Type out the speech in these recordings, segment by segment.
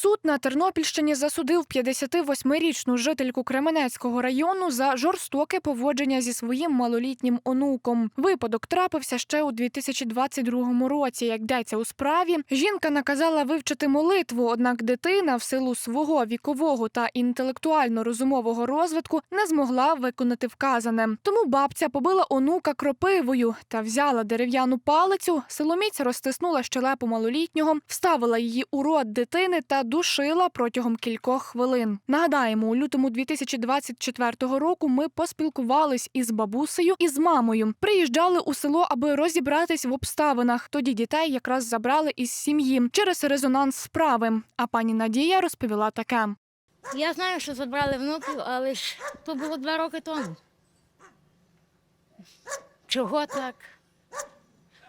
Суд на Тернопільщині засудив 58-річну жительку Кременецького району за жорстоке поводження зі своїм малолітнім онуком. Випадок трапився ще у 2022 році. Як йдеться у справі, жінка наказала вивчити молитву, однак дитина в силу свого вікового та інтелектуально-розумового розвитку не змогла виконати вказане. Тому бабця побила онука кропивою та взяла дерев'яну палицю, силоміць розтиснула щелепу малолітнього, вставила її у рот дитини та душила протягом кількох хвилин. Нагадаємо, у лютому 2024 року ми поспілкувались із бабусею і з мамою. Приїжджали у село, аби розібратись в обставинах. Тоді дітей якраз забрали із сім'ї через резонанс справи. А пані Надія розповіла таке. Я знаю, що забрали внуків, але ж то було два роки тому. Чого так?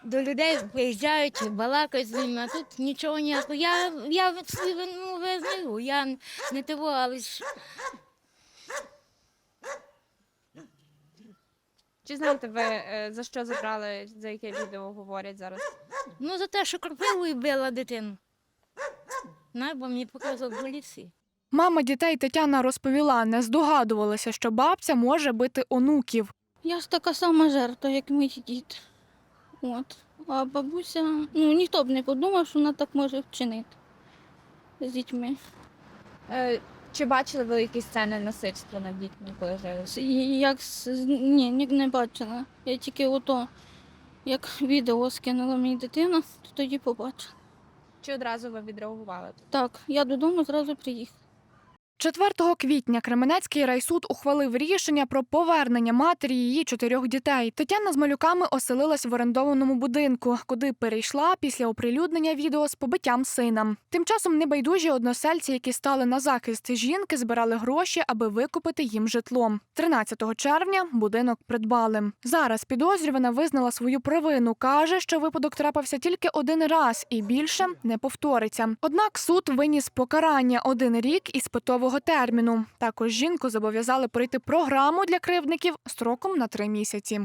До людей приїжджають, балакають з ними, а тут нічого ніякого. Я, я вину визнаю, я не того, але ж Чи знаєте ви, е, за що забрали, за яке відео говорять зараз? ну за те, що кропивою била дитину. Най, бо мені показував в лісі. Мама дітей Тетяна розповіла, не здогадувалася, що бабця може бити онуків. Я ж така сама жертва, як мій дід. От. А бабуся, ну ніхто б не подумав, що вона так може вчинити з дітьми. Е, Чи бачили ви якісь сцени насильства над дітьми, коли жили? Як ні, ні, не бачила. Я тільки ото, як відео скинула мені дитина, то тоді побачила. Чи одразу ви відреагували? Так, я додому зразу приїхала. 4 квітня Кременецький райсуд ухвалив рішення про повернення матері її чотирьох дітей. Тетяна з малюками оселилась в орендованому будинку, куди перейшла після оприлюднення відео з побиттям сина. Тим часом небайдужі односельці, які стали на захист жінки, збирали гроші, аби викупити їм житло. 13 червня будинок придбали. Зараз підозрювана визнала свою провину. каже, що випадок трапився тільки один раз і більше не повториться. Однак суд виніс покарання один рік із питового терміну. Також жінку зобов'язали пройти програму для кривдників строком на три місяці.